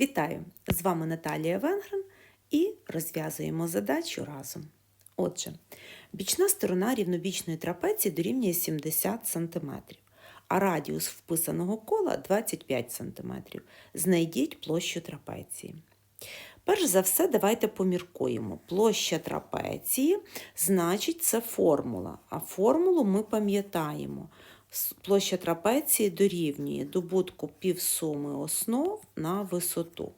Вітаю! З вами Наталія Венгрен і розв'язуємо задачу разом. Отже, бічна сторона рівнобічної трапеції дорівнює 70 см, а радіус вписаного кола 25 см. Знайдіть площу трапеції. Перш за все, давайте поміркуємо. Площа трапеції, значить, це формула. А формулу ми пам'ятаємо. Площа трапеції дорівнює добутку півсуми основ на висоту.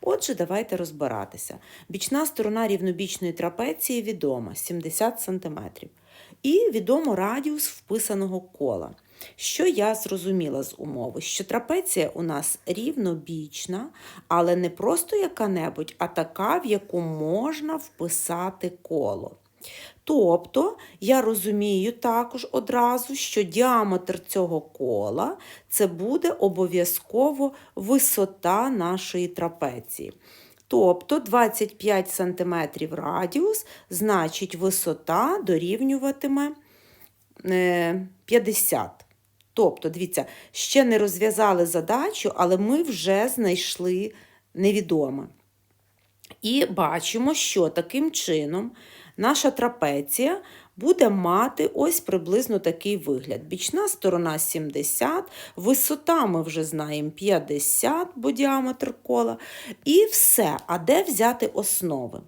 Отже, давайте розбиратися. Бічна сторона рівнобічної трапеції відома 70 см. І відомо радіус вписаного кола. Що я зрозуміла з умови? Що трапеція у нас рівнобічна, але не просто яка-небудь, а така, в яку можна вписати коло. Тобто я розумію також одразу, що діаметр цього кола це буде обов'язково висота нашої трапеції. Тобто 25 см радіус, значить висота дорівнюватиме е, 50. Тобто, дивіться, ще не розв'язали задачу, але ми вже знайшли невідоме. І бачимо, що таким чином наша трапеція буде мати ось приблизно такий вигляд. Бічна сторона 70, висота ми вже знаємо 50, бо діаметр кола. І все. А де взяти основи?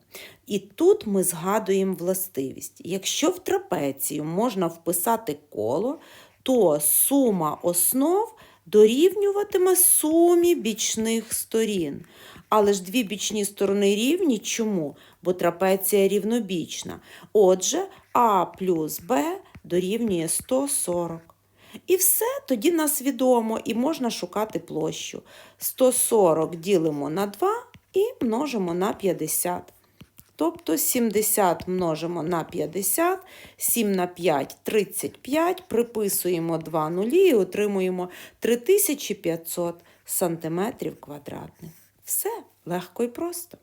І тут ми згадуємо властивість. Якщо в трапецію можна вписати коло, то сума основ дорівнюватиме сумі бічних сторін. Але ж дві бічні сторони рівні. Чому? Бо трапеція рівнобічна. Отже, А плюс Б дорівнює 140. І все тоді нас відомо і можна шукати площу. 140 ділимо на 2 і множимо на 50. Тобто 70 множимо на 50, 7 на 5 – 35, приписуємо 2 нулі і отримуємо 3500 сантиметрів квадратних. Все легко і просто.